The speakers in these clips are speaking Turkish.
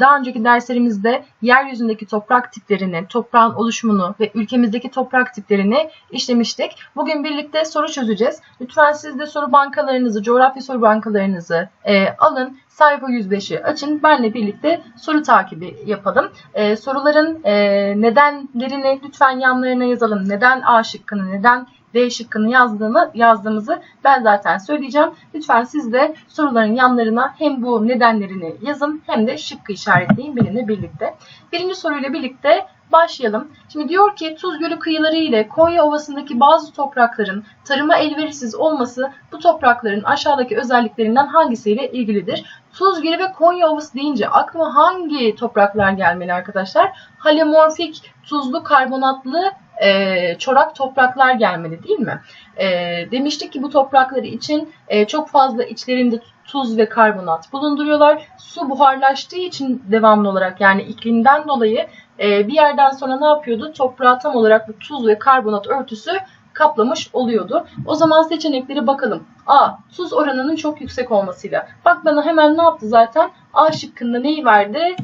Daha önceki derslerimizde yeryüzündeki toprak tiplerini, toprağın oluşumunu ve ülkemizdeki toprak tiplerini işlemiştik. Bugün birlikte soru çözeceğiz. Lütfen siz de soru bankalarınızı, coğrafya soru bankalarınızı e, alın. Sayfa 105'i açın. Benle birlikte soru takibi yapalım. E, soruların e, nedenlerini lütfen yanlarına yazalım. Neden A şıkkını, neden D şıkkını yazdığını, yazdığımızı ben zaten söyleyeceğim. Lütfen siz de soruların yanlarına hem bu nedenlerini yazın hem de şıkkı işaretleyin benimle birlikte. Birinci soruyla birlikte başlayalım. Şimdi diyor ki Tuz Gölü kıyıları ile Konya Ovası'ndaki bazı toprakların tarıma elverişsiz olması bu toprakların aşağıdaki özelliklerinden hangisiyle ilgilidir? Tuz Gölü ve Konya Ovası deyince aklıma hangi topraklar gelmeli arkadaşlar? Halemorfik, tuzlu, karbonatlı e, çorak topraklar gelmeli değil mi? E, demiştik ki bu toprakları için e, çok fazla içlerinde tuz ve karbonat bulunduruyorlar. Su buharlaştığı için devamlı olarak yani iklimden dolayı e, bir yerden sonra ne yapıyordu? Toprağı tam olarak bu tuz ve karbonat örtüsü kaplamış oluyordu. O zaman seçeneklere bakalım. A. Tuz oranının çok yüksek olmasıyla. Bak bana hemen ne yaptı zaten? A şıkkında neyi verdi?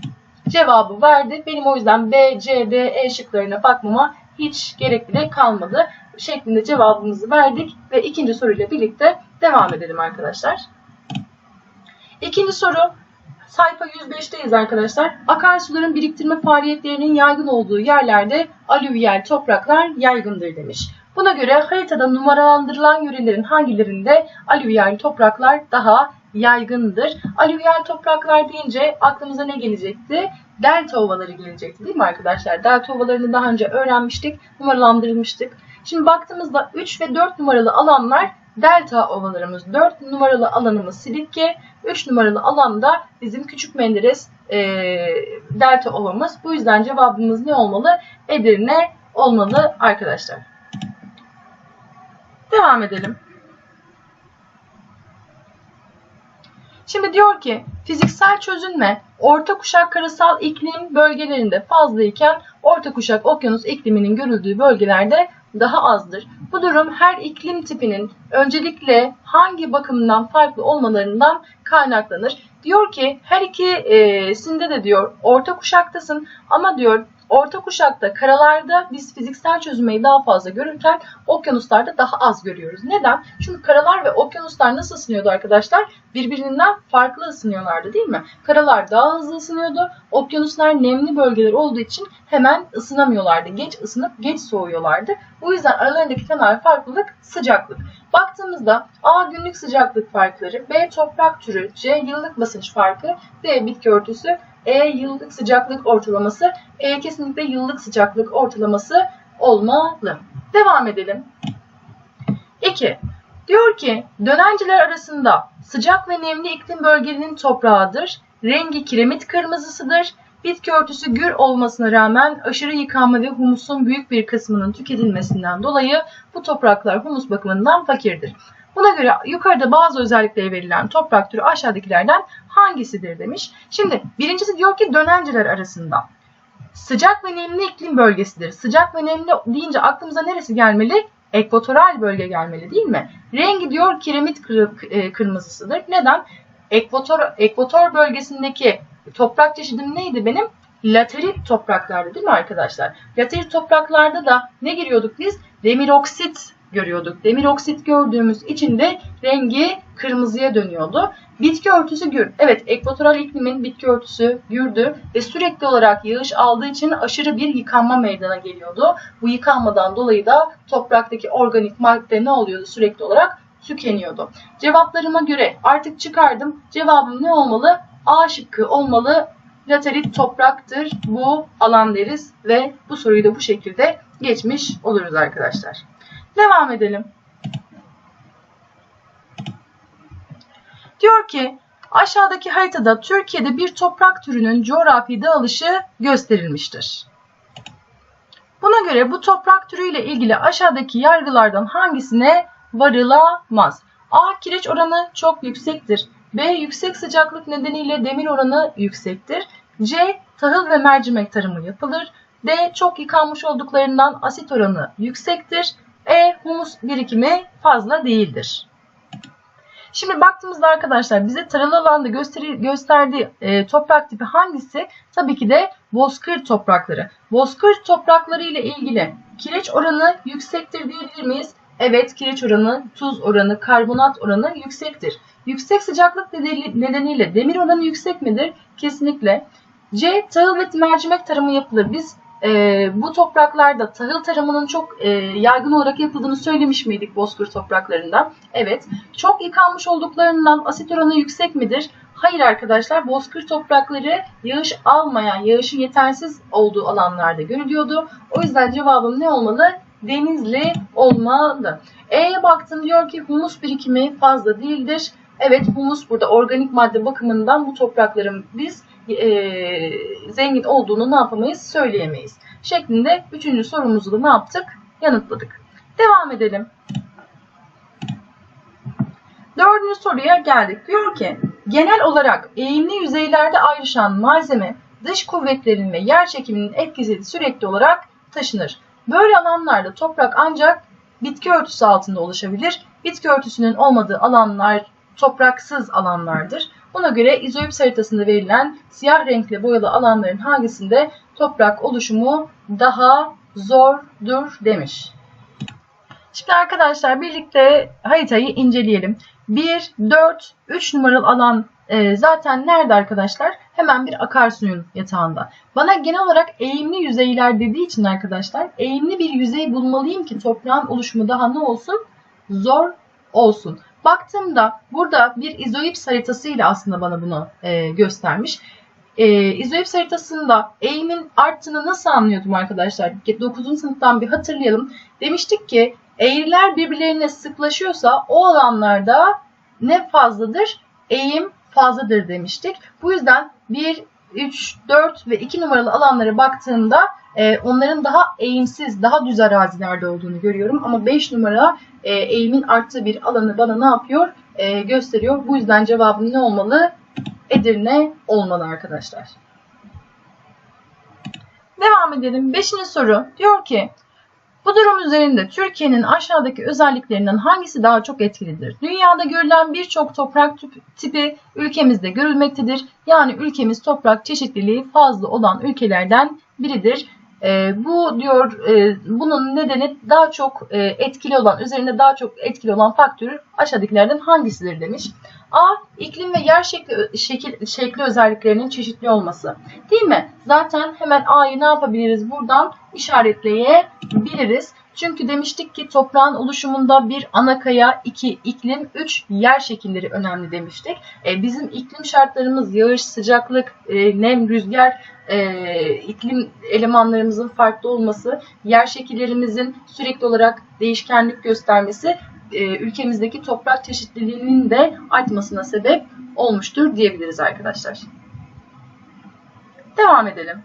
Cevabı verdi. Benim o yüzden B, C, D, E şıklarına bakmama hiç gerek bile kalmadı. Şeklinde cevabımızı verdik ve ikinci soruyla birlikte devam edelim arkadaşlar. İkinci soru sayfa 105'teyiz arkadaşlar. Akarsuların biriktirme faaliyetlerinin yaygın olduğu yerlerde alüvyal topraklar yaygındır demiş. Buna göre haritada numaralandırılan yörelerin hangilerinde alüvyal topraklar daha yaygındır? Alüvyal topraklar deyince aklımıza ne gelecekti? Delta ovaları gelecekti değil mi arkadaşlar? Delta ovalarını daha önce öğrenmiştik, numaralandırılmıştık. Şimdi baktığımızda 3 ve 4 numaralı alanlar delta ovalarımız. 4 numaralı alanımız Silifke, 3 numaralı alanda bizim Küçük Menderes e, delta ovamız. Bu yüzden cevabımız ne olmalı? Edirne olmalı arkadaşlar. Devam edelim. Şimdi diyor ki fiziksel çözünme orta kuşak karasal iklim bölgelerinde fazlayken orta kuşak okyanus ikliminin görüldüğü bölgelerde daha azdır. Bu durum her iklim tipinin öncelikle hangi bakımdan farklı olmalarından kaynaklanır. Diyor ki her ikisinde de diyor orta kuşaktasın ama diyor Orta kuşakta karalarda biz fiziksel çözülmeyi daha fazla görürken okyanuslarda daha az görüyoruz. Neden? Çünkü karalar ve okyanuslar nasıl ısınıyordu arkadaşlar? Birbirinden farklı ısınıyorlardı değil mi? Karalar daha hızlı ısınıyordu. Okyanuslar nemli bölgeler olduğu için hemen ısınamıyorlardı. Geç ısınıp geç soğuyorlardı. Bu yüzden aralarındaki temel farklılık sıcaklık. Baktığımızda A günlük sıcaklık farkları, B toprak türü, C yıllık basınç farkı, D bitki örtüsü, E yıllık sıcaklık ortalaması, E kesinlikle yıllık sıcaklık ortalaması olmalı. Devam edelim. 2. Diyor ki dönenciler arasında sıcak ve nemli iklim bölgelerinin toprağıdır. Rengi kiremit kırmızısıdır. Bitki örtüsü gür olmasına rağmen aşırı yıkanma ve humusun büyük bir kısmının tüketilmesinden dolayı bu topraklar humus bakımından fakirdir. Buna göre yukarıda bazı özellikleri verilen toprak türü aşağıdakilerden hangisidir demiş. Şimdi birincisi diyor ki dönenciler arasında. Sıcak ve nemli iklim bölgesidir. Sıcak ve nemli deyince aklımıza neresi gelmeli? Ekvatoral bölge gelmeli değil mi? Rengi diyor kiremit e, kırmızısıdır. Neden? Ekvator, ekvator bölgesindeki toprak çeşidim neydi benim? Laterit topraklardı değil mi arkadaşlar? Laterit topraklarda da ne giriyorduk biz? Demir oksit görüyorduk. Demir oksit gördüğümüz için de rengi kırmızıya dönüyordu. Bitki örtüsü gür. Evet ekvatoral iklimin bitki örtüsü gürdü ve sürekli olarak yağış aldığı için aşırı bir yıkanma meydana geliyordu. Bu yıkanmadan dolayı da topraktaki organik madde ne oluyordu sürekli olarak? Tükeniyordu. Cevaplarıma göre artık çıkardım. Cevabım ne olmalı? A şıkkı olmalı. Laterit topraktır bu alan deriz ve bu soruyu da bu şekilde geçmiş oluruz arkadaşlar. Devam edelim. Diyor ki aşağıdaki haritada Türkiye'de bir toprak türünün coğrafi dağılışı gösterilmiştir. Buna göre bu toprak türüyle ilgili aşağıdaki yargılardan hangisine varılamaz? A. Kireç oranı çok yüksektir. B. Yüksek sıcaklık nedeniyle demir oranı yüksektir. C. Tahıl ve mercimek tarımı yapılır. D. Çok yıkanmış olduklarından asit oranı yüksektir. E. Humus birikimi fazla değildir. Şimdi baktığımızda arkadaşlar bize taralı alanda gösterdiği e, toprak tipi hangisi? Tabii ki de bozkır toprakları. Bozkır toprakları ile ilgili kireç oranı yüksektir diyebilir miyiz? Evet kireç oranı, tuz oranı, karbonat oranı yüksektir. Yüksek sıcaklık nedeniyle demir oranı yüksek midir? Kesinlikle. C. Tahıl ve mercimek tarımı yapılır. Biz e, bu topraklarda tahıl tarımının çok e, yaygın olarak yapıldığını söylemiş miydik bozkır topraklarında? Evet. Çok yıkanmış olduklarından asit oranı yüksek midir? Hayır arkadaşlar bozkır toprakları yağış almayan, yağışın yetersiz olduğu alanlarda görülüyordu. O yüzden cevabım ne olmalı? Denizli olmalı. E'ye baktım diyor ki humus birikimi fazla değildir. Evet humus burada organik madde bakımından bu toprakların biz e, zengin olduğunu ne yapamayız söyleyemeyiz. Şeklinde üçüncü sorumuzu da ne yaptık? Yanıtladık. Devam edelim. Dördüncü soruya geldik. Diyor ki genel olarak eğimli yüzeylerde ayrışan malzeme dış kuvvetlerin ve yer çekiminin etkisi sürekli olarak taşınır. Böyle alanlarda toprak ancak bitki örtüsü altında oluşabilir. Bitki örtüsünün olmadığı alanlar topraksız alanlardır. Buna göre izoip haritasında verilen siyah renkli boyalı alanların hangisinde toprak oluşumu daha zordur demiş. Şimdi arkadaşlar birlikte haritayı inceleyelim. 1, 4, 3 numaralı alan e, zaten nerede arkadaşlar? Hemen bir akarsuyun yatağında. Bana genel olarak eğimli yüzeyler dediği için arkadaşlar eğimli bir yüzey bulmalıyım ki toprağın oluşumu daha ne olsun? Zor olsun. Baktığımda burada bir izoips haritasıyla aslında bana bunu e, göstermiş. E, izoips haritasında eğimin arttığını nasıl anlıyordum arkadaşlar? 9. sınıftan bir hatırlayalım. Demiştik ki eğriler birbirlerine sıklaşıyorsa o alanlarda ne fazladır? Eğim fazladır demiştik. Bu yüzden 1, 3, 4 ve 2 numaralı alanlara baktığımda e, onların daha eğimsiz, daha düz arazilerde olduğunu görüyorum. Ama 5 numara e, eğimin arttığı bir alanı bana ne yapıyor? E, gösteriyor. Bu yüzden cevabım ne olmalı? Edirne olmalı arkadaşlar. Devam edelim. Beşinci soru. Diyor ki bu durum üzerinde Türkiye'nin aşağıdaki özelliklerinden hangisi daha çok etkilidir? Dünyada görülen birçok toprak tipi ülkemizde görülmektedir. Yani ülkemiz toprak çeşitliliği fazla olan ülkelerden biridir. E, bu diyor e, bunun nedeni daha çok e, etkili olan, üzerinde daha çok etkili olan faktör aşağıdakilerden hangisidir demiş. A. iklim ve yer şekli, şekil, şekli özelliklerinin çeşitli olması. Değil mi? Zaten hemen A'yı ne yapabiliriz? Buradan işaretleyebiliriz. Çünkü demiştik ki toprağın oluşumunda bir ana kaya, iki iklim, üç yer şekilleri önemli demiştik. E, bizim iklim şartlarımız yağış, sıcaklık, e, nem, rüzgar, e, iklim elemanlarımızın farklı olması, yer şekillerimizin sürekli olarak değişkenlik göstermesi e, ülkemizdeki toprak çeşitliliğinin de artmasına sebep olmuştur diyebiliriz arkadaşlar. Devam edelim.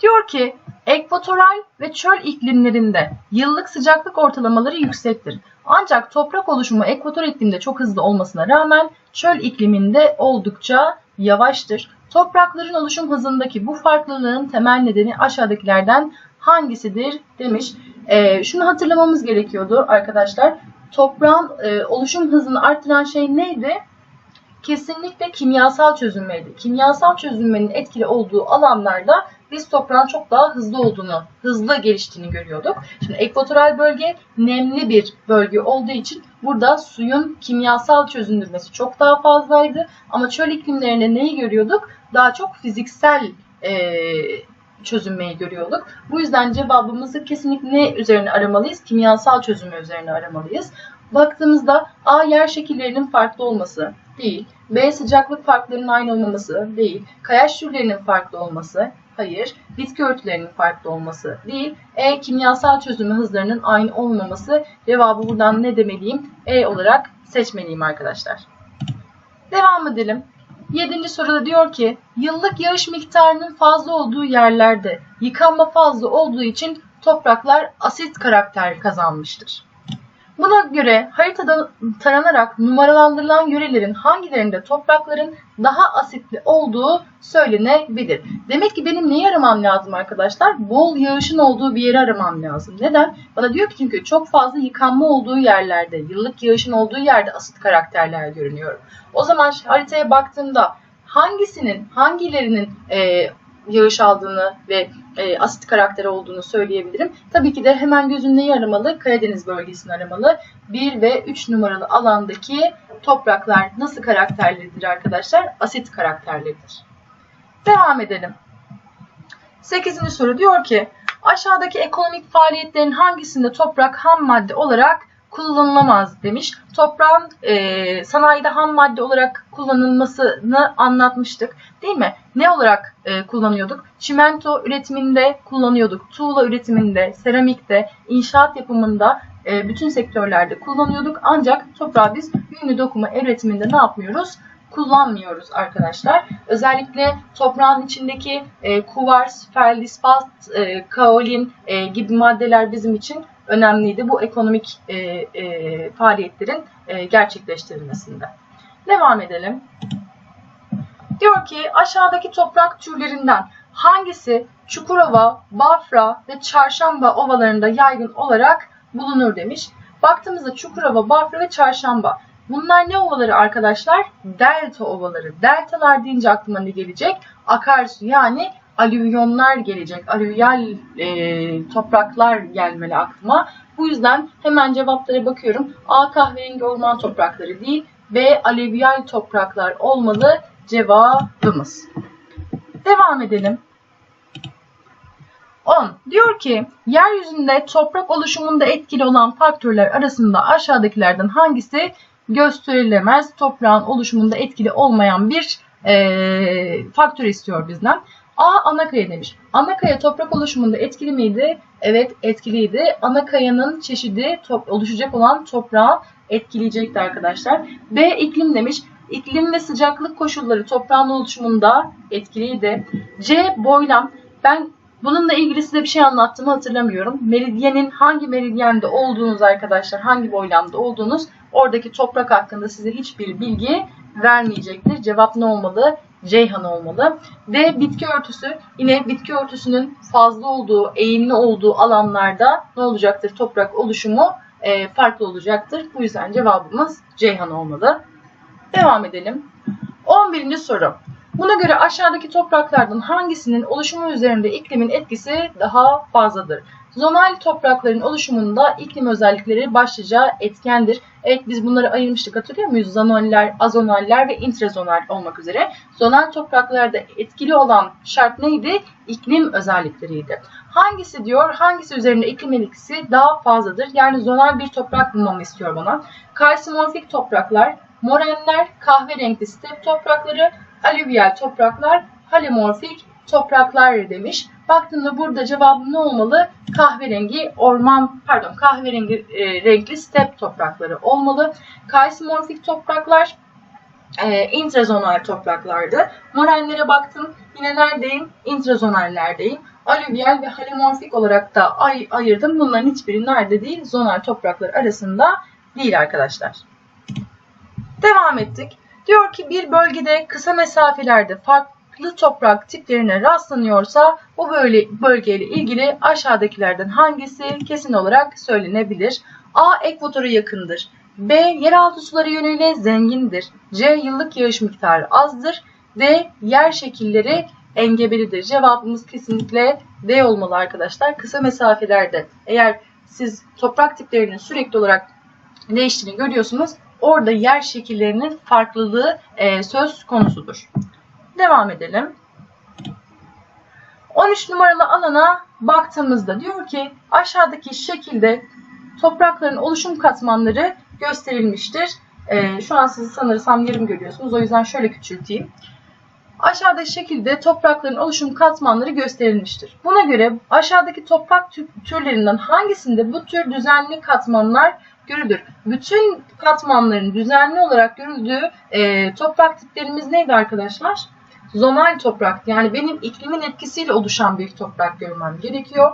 Diyor ki ekvatoral ve çöl iklimlerinde yıllık sıcaklık ortalamaları yüksektir. Ancak toprak oluşumu ekvator iklimde çok hızlı olmasına rağmen çöl ikliminde oldukça yavaştır. Toprakların oluşum hızındaki bu farklılığın temel nedeni aşağıdakilerden hangisidir demiş. E, şunu hatırlamamız gerekiyordu arkadaşlar. Toprağın e, oluşum hızını arttıran şey neydi? Kesinlikle kimyasal çözünmeydi. Kimyasal çözünmenin etkili olduğu alanlarda biz toprağın çok daha hızlı olduğunu, hızlı geliştiğini görüyorduk. Şimdi ekvatoral bölge nemli bir bölge olduğu için burada suyun kimyasal çözündürmesi çok daha fazlaydı. Ama çöl iklimlerinde neyi görüyorduk? Daha çok fiziksel e, çözünmeyi görüyorduk. Bu yüzden cevabımızı kesinlikle ne üzerine aramalıyız? Kimyasal çözünme üzerine aramalıyız. Baktığımızda A yer şekillerinin farklı olması değil. B sıcaklık farklarının aynı olmaması değil. Kayaç türlerinin farklı olması Hayır. Bitki örtülerinin farklı olması değil. E kimyasal çözünme hızlarının aynı olmaması. Cevabı buradan ne demeliyim? E olarak seçmeliyim arkadaşlar. Devam edelim. Yedinci soruda diyor ki yıllık yağış miktarının fazla olduğu yerlerde yıkanma fazla olduğu için topraklar asit karakter kazanmıştır. Buna göre haritada taranarak numaralandırılan yörelerin hangilerinde toprakların daha asitli olduğu söylenebilir. Demek ki benim neyi aramam lazım arkadaşlar? Bol yağışın olduğu bir yeri aramam lazım. Neden? Bana diyor ki çünkü çok fazla yıkanma olduğu yerlerde, yıllık yağışın olduğu yerde asit karakterler görünüyor. O zaman haritaya baktığımda hangisinin, hangilerinin e, yağış aldığını ve e, asit karakteri olduğunu söyleyebilirim. Tabii ki de hemen gözün neyi aramalı? Karadeniz bölgesini aramalı. 1 ve 3 numaralı alandaki topraklar nasıl karakterlidir arkadaşlar? Asit karakterlidir. Devam edelim. 8. soru diyor ki aşağıdaki ekonomik faaliyetlerin hangisinde toprak ham madde olarak kullanılamaz demiş. Toprağın e, sanayide ham madde olarak kullanılmasını anlatmıştık. Değil mi? Ne olarak e, kullanıyorduk? Çimento üretiminde kullanıyorduk. Tuğla üretiminde, seramikte, inşaat yapımında e, bütün sektörlerde kullanıyorduk. Ancak toprağı biz yünlü dokuma üretiminde ne yapmıyoruz? kullanmıyoruz arkadaşlar. Özellikle toprağın içindeki e, kuvars, feldispat, e, kaolin e, gibi maddeler bizim için önemliydi bu ekonomik e, e, faaliyetlerin e, gerçekleştirilmesinde. Devam edelim. Diyor ki aşağıdaki toprak türlerinden hangisi Çukurova, Bafra ve Çarşamba ovalarında yaygın olarak bulunur demiş. Baktığımızda Çukurova, Bafra ve Çarşamba. Bunlar ne ovaları arkadaşlar? Delta ovaları. Deltalar deyince aklıma ne gelecek? Akarsu yani alüvyonlar gelecek. Alüvyal e, topraklar gelmeli aklıma. Bu yüzden hemen cevaplara bakıyorum. A kahverengi orman toprakları değil. B alüvyal topraklar olmalı cevabımız. Devam edelim. 10. Diyor ki yeryüzünde toprak oluşumunda etkili olan faktörler arasında aşağıdakilerden hangisi gösterilemez? Toprağın oluşumunda etkili olmayan bir e, faktör istiyor bizden. A anakaya demiş. Anakaya toprak oluşumunda etkili miydi? Evet etkiliydi. Anakayanın çeşidi oluşacak olan toprağı etkileyecekti arkadaşlar. B iklim demiş. İklim ve sıcaklık koşulları toprağın oluşumunda etkiliydi. C boylam. Ben bununla ilgili size bir şey anlattığımı hatırlamıyorum. Meridyenin hangi meridyende olduğunuz arkadaşlar, hangi boylamda olduğunuz oradaki toprak hakkında size hiçbir bilgi vermeyecektir. Cevap ne olmalı? Ceyhan olmalı. D bitki örtüsü. Yine bitki örtüsünün fazla olduğu, eğimli olduğu alanlarda ne olacaktır? Toprak oluşumu e, farklı olacaktır. Bu yüzden cevabımız Ceyhan olmalı. Devam edelim. 11. soru. Buna göre aşağıdaki topraklardan hangisinin oluşumu üzerinde iklimin etkisi daha fazladır? Zonal toprakların oluşumunda iklim özellikleri başlıca etkendir. Evet biz bunları ayırmıştık hatırlıyor muyuz? Zanoller, azonaller ve intrazonal olmak üzere. Zonal topraklarda etkili olan şart neydi? İklim özellikleriydi. Hangisi diyor, hangisi üzerinde iklim etkisi daha fazladır? Yani zonal bir toprak bulmamı istiyor bana. Kalsimorfik topraklar, morenler, kahverengi step toprakları, alüvyal topraklar, halimorfik topraklar demiş. Baktığımda burada cevabım ne olmalı? Kahverengi orman, pardon kahverengi e, renkli step toprakları olmalı. Kaysimorfik topraklar e, intrazonal topraklardı. Morenlere baktım. Yine neredeyim? Intrazonallerdeyim. Alüvyal ve halimorfik olarak da ay ayırdım. Bunların hiçbiri nerede değil? Zonal topraklar arasında değil arkadaşlar. Devam ettik. Diyor ki bir bölgede kısa mesafelerde farklı toprak tiplerine rastlanıyorsa bu böyle bölgeyle ilgili aşağıdakilerden hangisi kesin olarak söylenebilir? A. Ekvatora yakındır. B. Yeraltı suları yönüyle zengindir. C. Yıllık yağış miktarı azdır. D. Yer şekilleri engebelidir. Cevabımız kesinlikle D olmalı arkadaşlar. Kısa mesafelerde eğer siz toprak tiplerinin sürekli olarak değiştiğini görüyorsunuz orada yer şekillerinin farklılığı e, söz konusudur. Devam edelim. 13 numaralı alana baktığımızda diyor ki aşağıdaki şekilde toprakların oluşum katmanları gösterilmiştir. E, şu an sizi sanırsam yarım görüyorsunuz. O yüzden şöyle küçülteyim. Aşağıdaki şekilde toprakların oluşum katmanları gösterilmiştir. Buna göre aşağıdaki toprak türlerinden hangisinde bu tür düzenli katmanlar görülür. Bütün katmanların düzenli olarak görüldüğü e, toprak tiplerimiz neydi arkadaşlar? Zonal toprak yani benim iklimin etkisiyle oluşan bir toprak görmem gerekiyor.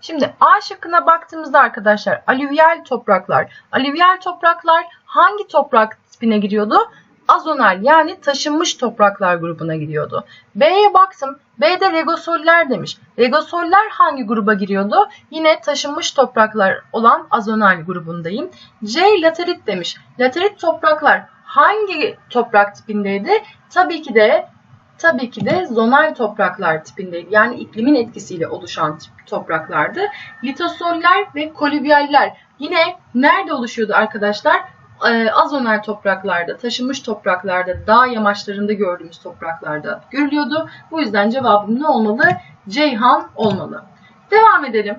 Şimdi A şıkkına baktığımızda arkadaşlar alüvyal topraklar. Alüvyal topraklar hangi toprak tipine giriyordu? Azonal yani taşınmış topraklar grubuna giriyordu. B'ye baktım. B'de regosoller demiş. Regosoller hangi gruba giriyordu? Yine taşınmış topraklar olan azonal grubundayım. C laterit demiş. Laterit topraklar hangi toprak tipindeydi? Tabii ki de tabii ki de zonal topraklar tipindeydi. Yani iklimin etkisiyle oluşan topraklardı. Litosoller ve kolüvyaller yine nerede oluşuyordu arkadaşlar? Ee, azonal topraklarda, taşınmış topraklarda, dağ yamaçlarında gördüğümüz topraklarda görülüyordu. Bu yüzden cevabım ne olmalı? Ceyhan olmalı. Devam edelim.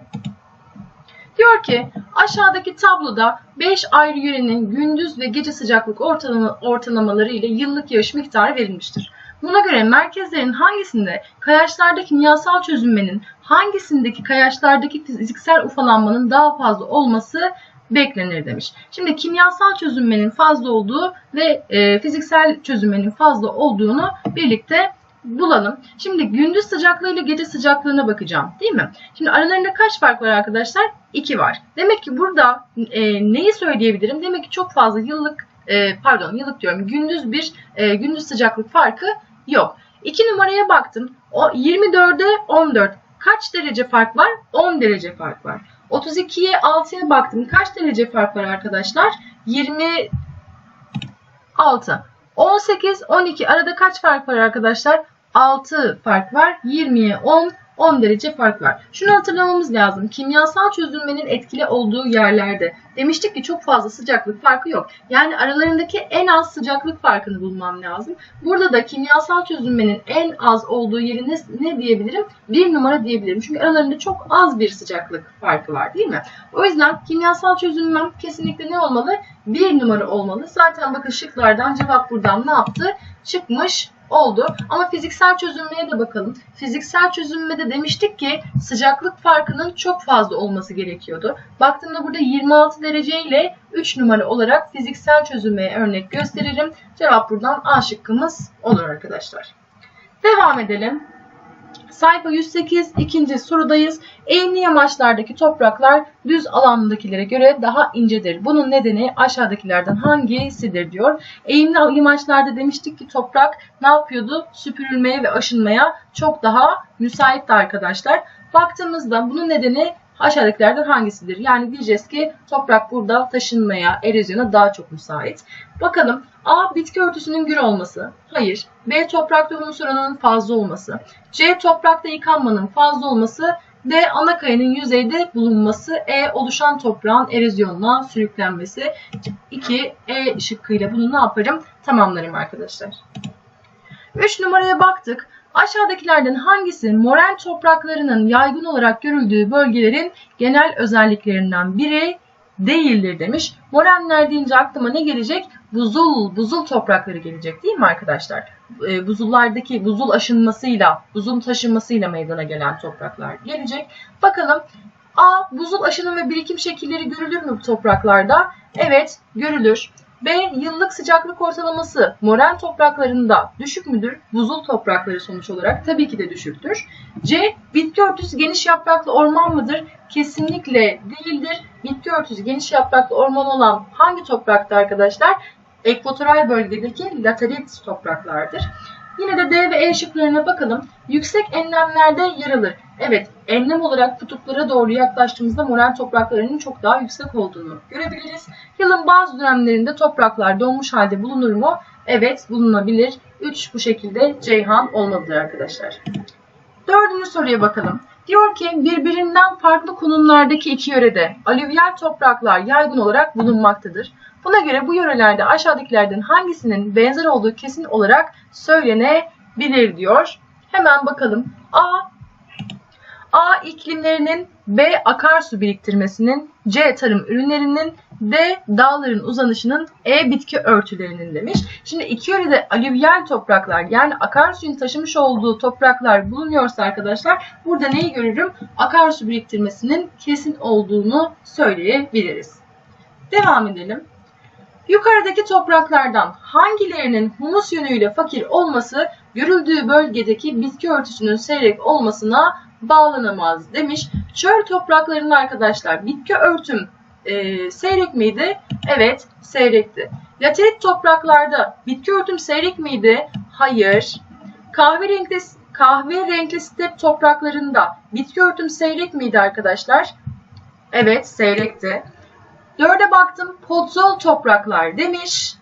Diyor ki aşağıdaki tabloda 5 ayrı yörenin gündüz ve gece sıcaklık ortalama, ortalamaları ile yıllık yağış miktarı verilmiştir. Buna göre merkezlerin hangisinde kayaçlarda kimyasal çözünmenin, hangisindeki kayaçlardaki fiziksel ufalanmanın daha fazla olması beklenir demiş. Şimdi kimyasal çözünmenin fazla olduğu ve e, fiziksel çözünmenin fazla olduğunu birlikte bulalım. Şimdi gündüz sıcaklığı ile gece sıcaklığına bakacağım değil mi? Şimdi aralarında kaç fark var arkadaşlar? 2 var. Demek ki burada e, neyi söyleyebilirim? Demek ki çok fazla yıllık e, pardon yıllık diyorum gündüz bir e, gündüz sıcaklık farkı yok. 2 numaraya baktım. O 24'e 14. Kaç derece fark var? 10 derece fark var. 32'ye 6'ya baktım. Kaç derece fark var arkadaşlar? 26. 18, 12 arada kaç fark var arkadaşlar? 6 fark var. 20'ye 10, 10 derece fark var. Şunu hatırlamamız lazım. Kimyasal çözünmenin etkili olduğu yerlerde demiştik ki çok fazla sıcaklık farkı yok. Yani aralarındaki en az sıcaklık farkını bulmam lazım. Burada da kimyasal çözünmenin en az olduğu yeri ne, ne diyebilirim? Bir numara diyebilirim. Çünkü aralarında çok az bir sıcaklık farkı var değil mi? O yüzden kimyasal çözünmem kesinlikle ne olmalı? Bir numara olmalı. Zaten bakın şıklardan cevap buradan ne yaptı? Çıkmış oldu. Ama fiziksel çözünmeye de bakalım. Fiziksel çözünmede demiştik ki sıcaklık farkının çok fazla olması gerekiyordu. Baktığımda burada 26 derece ile 3 numara olarak fiziksel çözünmeye örnek gösteririm. Cevap buradan A şıkkımız olur arkadaşlar. Devam edelim. Sayfa 108 ikinci sorudayız. Eğimli yamaçlardaki topraklar düz alandakilere göre daha incedir. Bunun nedeni aşağıdakilerden hangisidir diyor. Eğimli yamaçlarda demiştik ki toprak ne yapıyordu? Süpürülmeye ve aşınmaya çok daha müsaitti arkadaşlar. Baktığımızda bunun nedeni aşağıdakilerden hangisidir? Yani diyeceğiz ki toprak burada taşınmaya, erozyona daha çok müsait. Bakalım A. Bitki örtüsünün gür olması. Hayır. B. Toprakta humus oranının fazla olması. C. Toprakta yıkanmanın fazla olması. D. Ana kayanın yüzeyde bulunması. E. Oluşan toprağın erozyonla sürüklenmesi. 2. E şıkkıyla bunu ne yaparım? Tamamlarım arkadaşlar. 3 numaraya baktık. Aşağıdakilerden hangisi moren topraklarının yaygın olarak görüldüğü bölgelerin genel özelliklerinden biri değildir demiş. Morenler deyince aklıma ne gelecek? Buzul, buzul toprakları gelecek değil mi arkadaşlar? E, buzullardaki buzul aşınmasıyla, buzul taşınmasıyla meydana gelen topraklar gelecek. Bakalım A. Buzul aşınım ve birikim şekilleri görülür mü bu topraklarda? Evet, görülür. B. Yıllık sıcaklık ortalaması moren topraklarında düşük müdür? Buzul toprakları sonuç olarak tabii ki de düşüktür. C. Bitki örtüsü geniş yapraklı orman mıdır? Kesinlikle değildir. Bitki örtüsü geniş yapraklı orman olan hangi toprakta arkadaşlar? Ekvatoral bölgedeki laterit topraklardır. Yine de D ve E şıklarına bakalım. Yüksek enlemlerde yer alır. Evet, enlem olarak kutuplara doğru yaklaştığımızda moren topraklarının çok daha yüksek olduğunu görebiliriz. Yılın bazı dönemlerinde topraklar donmuş halde bulunur mu? Evet, bulunabilir. 3 bu şekilde Ceyhan olmalıdır arkadaşlar. Dördüncü soruya bakalım. Diyor ki birbirinden farklı konumlardaki iki yörede alüvyal topraklar yaygın olarak bulunmaktadır. Buna göre bu yörelerde aşağıdakilerden hangisinin benzer olduğu kesin olarak söylenebilir diyor. Hemen bakalım. A. A iklimlerinin, B akarsu biriktirmesinin, C tarım ürünlerinin, D dağların uzanışının, E bitki örtülerinin demiş. Şimdi iki yörede alüvyal topraklar yani akarsuyun taşımış olduğu topraklar bulunuyorsa arkadaşlar burada neyi görürüm? Akarsu biriktirmesinin kesin olduğunu söyleyebiliriz. Devam edelim. Yukarıdaki topraklardan hangilerinin humus yönüyle fakir olması görüldüğü bölgedeki bitki örtüsünün seyrek olmasına bağlanamaz demiş. Çöl topraklarında arkadaşlar bitki örtüm e, seyrek miydi? Evet, seyrekti. Laterit topraklarda bitki örtüm seyrek miydi? Hayır. Kahverengi kahve renkli step topraklarında bitki örtüm seyrek miydi arkadaşlar? Evet, seyrekti. Dörde baktım. Podzol topraklar demiş.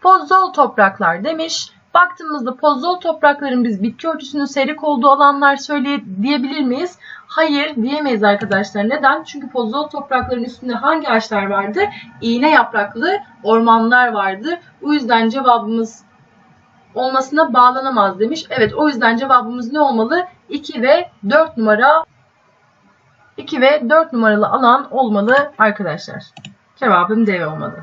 Podzol topraklar demiş. Baktığımızda podzol toprakların biz bitki örtüsünün seyrek olduğu alanlar söyle diyebilir miyiz? Hayır diyemeyiz arkadaşlar. Neden? Çünkü podzol toprakların üstünde hangi ağaçlar vardı? İğne yapraklı ormanlar vardı. Bu yüzden cevabımız olmasına bağlanamaz demiş. Evet o yüzden cevabımız ne olmalı? 2 ve 4 numara 2 ve 4 numaralı alan olmalı arkadaşlar. Cevabım D olmalı.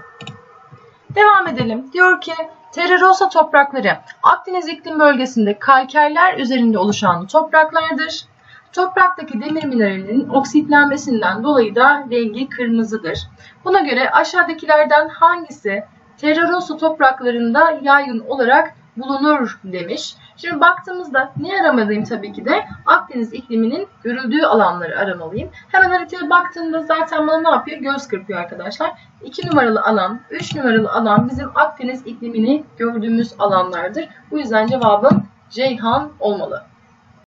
Devam edelim. Diyor ki Terra Rosa toprakları Akdeniz iklim bölgesinde kalkerler üzerinde oluşan topraklardır. Topraktaki demir mineralinin oksitlenmesinden dolayı da rengi kırmızıdır. Buna göre aşağıdakilerden hangisi Terra Rosa topraklarında yaygın olarak bulunur demiş. Şimdi baktığımızda ne aramalıyım tabii ki de Akdeniz ikliminin görüldüğü alanları aramalıyım. Hemen haritaya baktığımda zaten bana ne yapıyor? Göz kırpıyor arkadaşlar. 2 numaralı alan, 3 numaralı alan bizim Akdeniz iklimini gördüğümüz alanlardır. Bu yüzden cevabım Ceyhan olmalı.